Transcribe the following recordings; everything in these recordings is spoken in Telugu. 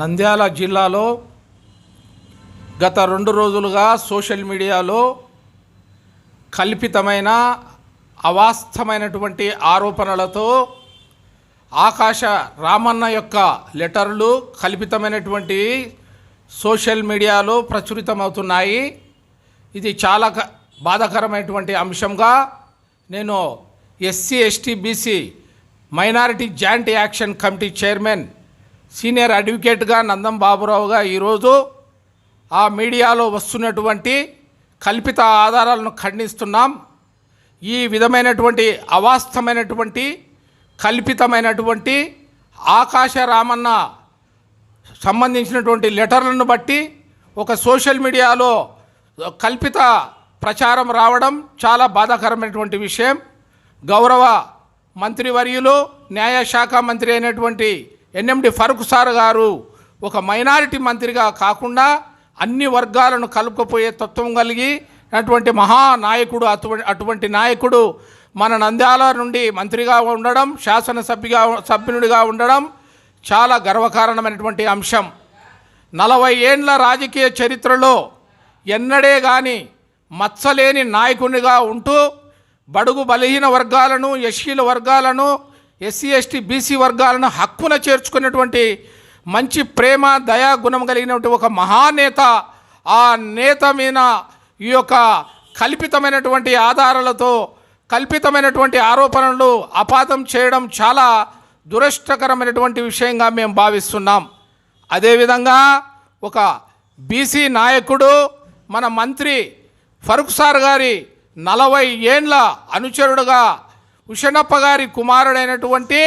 నంద్యాల జిల్లాలో గత రెండు రోజులుగా సోషల్ మీడియాలో కల్పితమైన అవాస్తవమైనటువంటి ఆరోపణలతో ఆకాశ రామన్న యొక్క లెటర్లు కల్పితమైనటువంటి సోషల్ మీడియాలో ప్రచురితమవుతున్నాయి. ఇది చాలా బాధాకరమైనటువంటి అంశంగా నేను SC ST BC minority joint action committee chairman senior అడ్వకేట్గా Nandam బాబురావుగా ఈరోజు ఆ మీడియాలో వస్తున్నటువంటి కల్పిత ఆధారాలను ఖండిస్తున్నాం. ఈ విధమైనటువంటి అవాస్తమైనటువంటి కల్పితమైనటువంటి ఆకాశ రామన్న సంబంధించినటువంటి లెటర్లను బట్టి ఒక సోషల్ మీడియాలో కల్పిత ప్రచారం రావడం చాలా బాధాకరమైనటువంటి విషయం. గౌరవ మంత్రివర్యులు న్యాయశాఖ మంత్రి అయినటువంటి ఎన్ఎండి ఫరూక్ సార్ గారు ఒక మైనారిటీ మంత్రిగా కాకుండా అన్ని వర్గాలను కలుపుకుపోయే తత్వం కలిగి అటువంటి మహానాయకుడు అటువంటి అటువంటి నాయకుడు మన నంద్యాల నుండి మంత్రిగా ఉండడం శాసనసభ్యుగా సభ్యునిగా ఉండడం చాలా గర్వకారణమైనటువంటి అంశం. నలభై ఏండ్ల రాజకీయ చరిత్రలో ఎన్నడే కానీ మచ్చలేని నాయకునిగా ఉంటూ బడుగు బలహీన వర్గాలను ఎస్సీల వర్గాలను ఎస్సీ ఎస్టీ బీసీ వర్గాలను హక్కున చేర్చుకున్నటువంటి మంచి ప్రేమ దయా గుణం కలిగినటువంటి ఒక మహానేత ఆ నేత మీద ఈ యొక్క కల్పితమైనటువంటి ఆధారాలతో కల్పితమైనటువంటి ఆరోపణలు అపాతం చేయడం చాలా దురష్టకరమైనటువంటి విషయంగా మేము భావిస్తున్నాం. అదేవిధంగా ఒక బీసీ నాయకుడు మన మంత్రి ఫరూక్ సార్ గారి నలభై ఏండ్ల అనుచరుడుగా ఉషణప్ప గారి కుమారుడైనటువంటి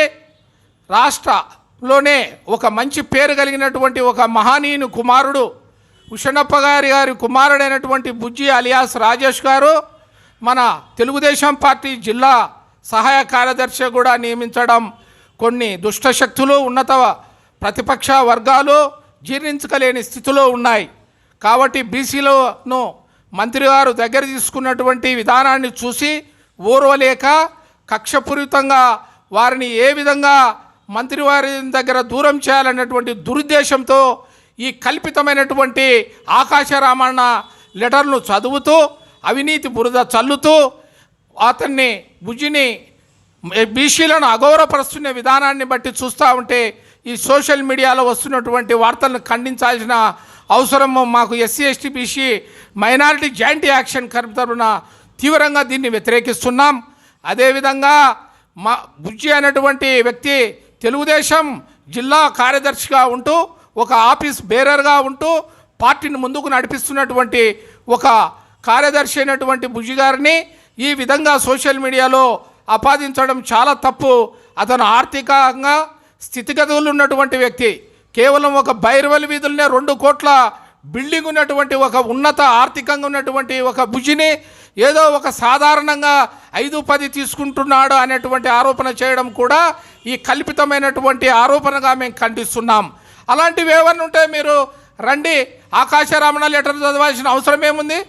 రాష్ట్రలోనే ఒక మంచి పేరు కలిగినటువంటి ఒక మహనీయుని కుమారుడు ఉషణప్ప గారి గారి కుమారుడైనటువంటి బుజ్జి అలియాస్ రాజేష్ గారు మన తెలుగుదేశం పార్టీ జిల్లా సహాయ కార్యదర్శి కూడా నియమించడం కొన్ని దుష్టశక్తులు ఉన్నత ప్రతిపక్ష వర్గాలు జీర్ణించకలేని స్థితిలో ఉన్నాయి. కాబట్టి బీసీలను మంత్రి గారు దగ్గర తీసుకున్నటువంటి విధానాన్ని చూసి ఓర్వలేక కక్షపూరితంగా వారిని ఏ విధంగా మంత్రివారి దగ్గర దూరం చేయాలన్నటువంటి దురుద్దేశంతో ఈ కల్పితమైనటువంటి ఆకాశరామన్న లెటర్ను చదువుతూ అవినీతి బురద చల్లుతూ అతన్ని బుజ్జిని బీసీలను అగౌరవపరుస్తున్న విధానాన్ని బట్టి చూస్తూ ఉంటే ఈ సోషల్ మీడియాలో వస్తున్నటువంటి వార్తలను ఖండించాల్సిన అవసరం మాకు SC ST BC minority joint action committee తరపున తీవ్రంగా దీన్ని వ్యతిరేకిస్తున్నాం. అదేవిధంగా మా బుజ్జి అనేటువంటి వ్యక్తి తెలుగుదేశం జిల్లా కార్యదర్శిగా ఉంటూ ఒక ఆఫీస్ బేరర్గా ఉంటూ పార్టీని ముందుకు నడిపిస్తున్నటువంటి ఒక కార్యదర్శి అయినటువంటి బుజ్జి గారిని ఈ విధంగా సోషల్ మీడియాలో ఆపాదించడం చాలా తప్పు. అతను ఆర్థికంగా స్థితిగతులు ఉన్నటువంటి వ్యక్తి. కేవలం ఒక బైర్వల్ వీధులనే రెండు కోట్ల బిల్డింగ్ ఉన్నటువంటి ఒక ఉన్నత ఆర్థికంగా ఉన్నటువంటి ఒక భుజిని ఏదో ఒక సాధారణంగా ఐదు పది తీసుకుంటున్నాడు అనేటువంటి ఆరోపణ చేయడం కూడా ఈ కల్పితమైనటువంటి ఆరోపణగా మేము ఖండిస్తున్నాం. అలాంటివి ఏమన్నా ఉంటే మీరు రండి ఆకాశరామణ లెటర్ చదవాల్సిన అవసరం ఏముంది?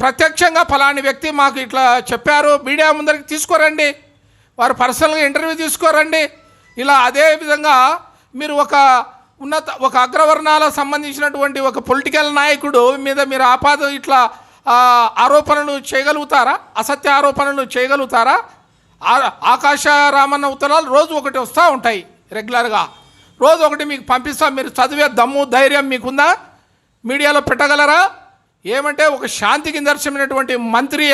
ప్రత్యక్షంగా ఫలాని వ్యక్తి మాకు ఇట్లా చెప్పారు మీడియా ముందరికి తీసుకోరండి. వారు పర్సనల్గా ఇంటర్వ్యూ తీసుకోరండి. ఇలా అదే విధంగా మీరు ఒక ఉన్నత ఒక అగ్రవర్ణాలకు సంబంధించినటువంటి ఒక పొలిటికల్ నాయకుడు మీద మీరు ఆపాద ఇట్లా ఆరోపణలు చేయగలుగుతారా? అసత్య ఆరోపణలు చేయగలుగుతారా? ఆ- ఆకాశ రామన్న ఉత్తరాలు రోజు ఒకటి వస్తూ ఉంటాయి రెగ్యులర్గా. రోజు ఒకటి మీకు పంపిస్తాం మీరు చదివే దమ్ము ధైర్యం మీకుందా? మీడియాలో పెట్టగలరా? ఏమంటే ఒక శాంతికి దర్శనమైనటువంటి మంత్రి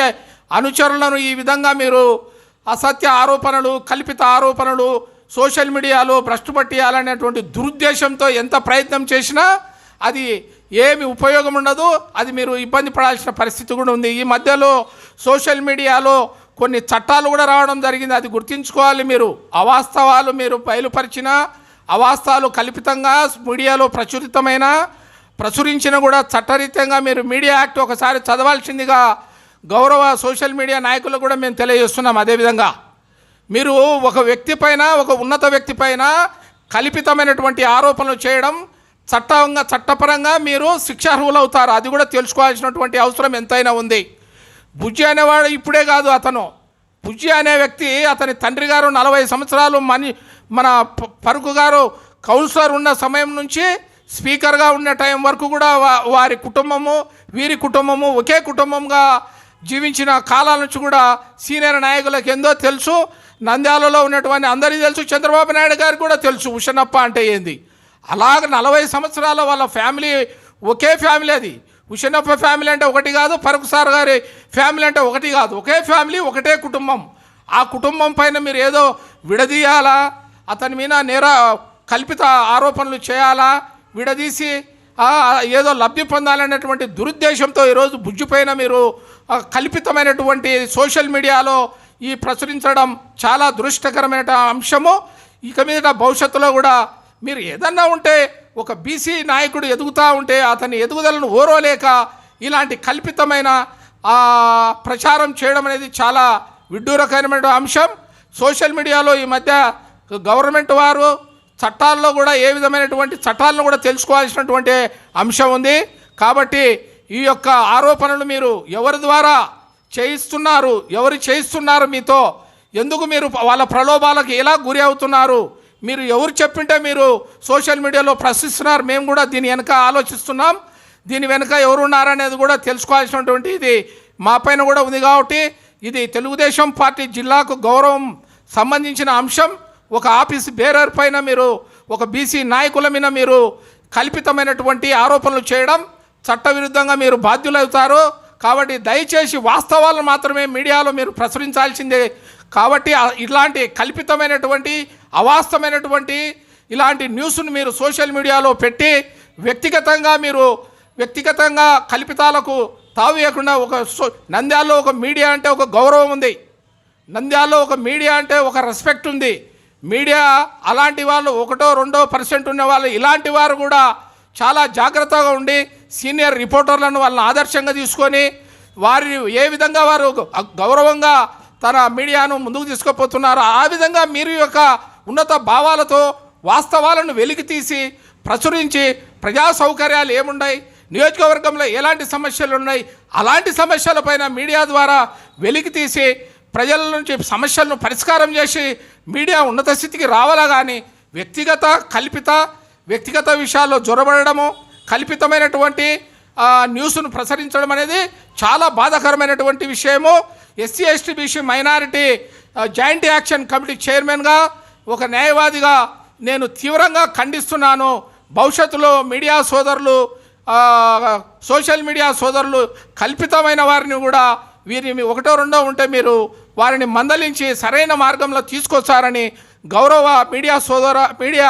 అనుచరులను ఈ విధంగా మీరు అసత్య ఆరోపణలు కల్పిత ఆరోపణలు సోషల్ మీడియాలో భ్రష్టు పట్టియాలనేటువంటి దురుద్దేశంతో ఎంత ప్రయత్నం చేసినా అది ఏమి ఉపయోగం ఉండదు. అది మీరు ఇబ్బంది పడాల్సిన పరిస్థితి కూడా ఉంది. ఈ మధ్యలో సోషల్ మీడియాలో కొన్ని చట్టాలు కూడా రావడం జరిగింది. అది గుర్తుంచుకోవాలి మీరు. అవాస్తవాలు మీరు బయలుపరిచిన అవాస్తవాలు కల్పితంగా మీడియాలో ప్రచురితమైన ప్రచురించిన కూడా చట్టరీత్యంగా మీరు మీడియా యాక్ట్ ఒకసారి చదవాల్సిందిగా గౌరవ సోషల్ మీడియా నాయకులకు కూడా మేము తెలియజేస్తున్నాం అదేవిధంగా. మీరు ఒక వ్యక్తి పైన ఒక ఉన్నత వ్యక్తి పైన కల్పితమైనటువంటి ఆరోపణలు చేయడం చట్టంగా చట్టపరంగా మీరు శిక్షార్హులు అవుతారు. అది కూడా తెలుసుకోవాల్సినటువంటి అవసరం ఎంతైనా ఉంది. బుజ్జి అనేవాడు ఇప్పుడే కాదు అతను. బుజ్జి అనే వ్యక్తి అతని తండ్రి గారు నలభై సంవత్సరాలు మని మన పరుకు గారు కౌన్సిలర్ ఉన్న సమయం నుంచి స్పీకర్గా ఉన్న టైం వరకు కూడా వారి కుటుంబము వీరి కుటుంబము ఒకే కుటుంబంగా జీవించిన కాలాల నుంచి కూడా సీనియర్ నాయకులకు ఎందో తెలుసు. నంద్యాలలో ఉన్నటువంటి అందరికీ తెలుసు. చంద్రబాబు నాయుడు గారికి కూడా తెలుసు. ఉషనప్ప అంటే ఏంది? అలాగ నలభై సంవత్సరాల వాళ్ళ ఫ్యామిలీ ఒకే ఫ్యామిలీ అది. ఉషనప్ప ఫ్యామిలీ అంటే ఒకటి కాదు పరకు సార్ గారి ఫ్యామిలీ అంటే ఒకటి కాదు. ఒకే ఫ్యామిలీ ఒకటే కుటుంబం. ఆ కుటుంబం పైన మీరు ఏదో విడదీయాలా? అతని మీద నేర కల్పిత ఆరోపణలు చేయాలా? విడదీసి ఏదో లబ్ధి పొందాలనేటువంటి దురుద్దేశంతో ఈరోజు బుజ్జిపైన మీరు కల్పితమైనటువంటి సోషల్ మీడియాలో ఈ ప్రచురించడం చాలా దురుష్టకరమైన అంశము. ఇక మీద భవిష్యత్తులో కూడా మీరు ఏదన్నా ఉంటే ఒక బీసీ నాయకుడు ఎదుగుతూ ఉంటే అతని ఎదుగుదలను ఓరోలేక ఇలాంటి కల్పితమైన ప్రచారం చేయడం అనేది చాలా విడ్డూరకరమైన అంశం. సోషల్ మీడియాలో ఈ మధ్య గవర్నమెంట్ వారు చట్టాల్లో కూడా ఏ విధమైనటువంటి చట్టాలను కూడా తెలుసుకోవాల్సినటువంటి అంశం ఉంది. కాబట్టి ఈ యొక్క ఆరోపణలు మీరు ఎవరి ద్వారా చేయిస్తున్నారు ఎవరు చేయిస్తున్నారు మీతో ఎందుకు మీరు వాళ్ళ ప్రలోభాలకు ఎలా గురి అవుతున్నారు మీరు ఎవరు చెప్పింటే మీరు సోషల్ మీడియాలో ప్రశ్నిస్తున్నారు మేము కూడా దీని వెనక ఆలోచిస్తున్నాం. దీని వెనుక ఎవరు ఉన్నారనేది కూడా తెలుసుకోవాల్సినటువంటి ఇది మా పైన కూడా ఉంది కాబట్టి ఇది తెలుగుదేశం పార్టీ జిల్లాకు గౌరవం సంబంధించిన అంశం. ఒక ఆఫీస్ బేరర్ పైన మీరు ఒక బీసీ నాయకుల మీద మీరు కల్పితమైనటువంటి ఆరోపణలు చేయడం చట్టవిరుద్ధంగా మీరు బాధ్యులవుతారు. కాబట్టి దయచేసి వాస్తవాలను మాత్రమే మీడియాలో మీరు ప్రచురించాల్సిందే. కాబట్టి ఇలాంటి కల్పితమైనటువంటి అవాస్తవమైనటువంటి ఇలాంటి న్యూస్ను మీరు సోషల్ మీడియాలో పెట్టి వ్యక్తిగతంగా మీరు వ్యక్తిగతంగా కల్పితాలకు తావేయకుండా ఒక సో నంద్యాలలో ఒక మీడియా అంటే ఒక గౌరవం ఉంది. నంద్యాలలో ఒక మీడియా అంటే ఒక రెస్పెక్ట్ ఉంది. మీడియా అలాంటి వాళ్ళు ఒకటో రెండో పర్సెంట్ ఉన్న వాళ్ళు ఇలాంటి వారు కూడా చాలా జాగ్రత్తగా ఉండి సీనియర్ రిపోర్టర్లను వాళ్ళని ఆదర్శంగా తీసుకొని వారి ఏ విధంగా వారు గౌరవంగా తన మీడియాను ముందుకు తీసుకుపోతున్నారో ఆ విధంగా మీరు యొక్క ఉన్నత భావాలతో వాస్తవాలను వెలికితీసి ప్రచురించి ప్రజా సౌకర్యాలు ఏమున్నాయి నియోజకవర్గంలో ఎలాంటి సమస్యలు ఉన్నాయి? అలాంటి సమస్యలపైన మీడియా ద్వారా వెలికితీసి ప్రజల నుంచి సమస్యలను పరిష్కారం చేసి మీడియా ఉన్నత స్థితికి రావాలా కానీ వ్యక్తిగత కల్పిత వ్యక్తిగత విషయాల్లో జ్వరబడము కల్పితమైనటువంటి న్యూస్ను ప్రసరించడం అనేది చాలా బాధాకరమైనటువంటి విషయము. SC ST BC minority joint action committee చైర్మన్గా ఒక న్యాయవాదిగా నేను తీవ్రంగా ఖండిస్తున్నాను. భవిష్యత్తులో మీడియా సోదరులు సోషల్ మీడియా సోదరులు కల్పితమైన వారిని కూడా వీరిని ఒకటో రెండో ఉంటే మీరు వారిని మందలించి సరైన మార్గంలో తీసుకొచ్చారని గౌరవ మీడియా సోదర మీడియా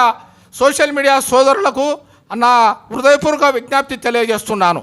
సోషల్ మీడియా సోదరులకు నా హృదయపూర్వక విజ్ఞప్తి తెలియజేస్తున్నాను.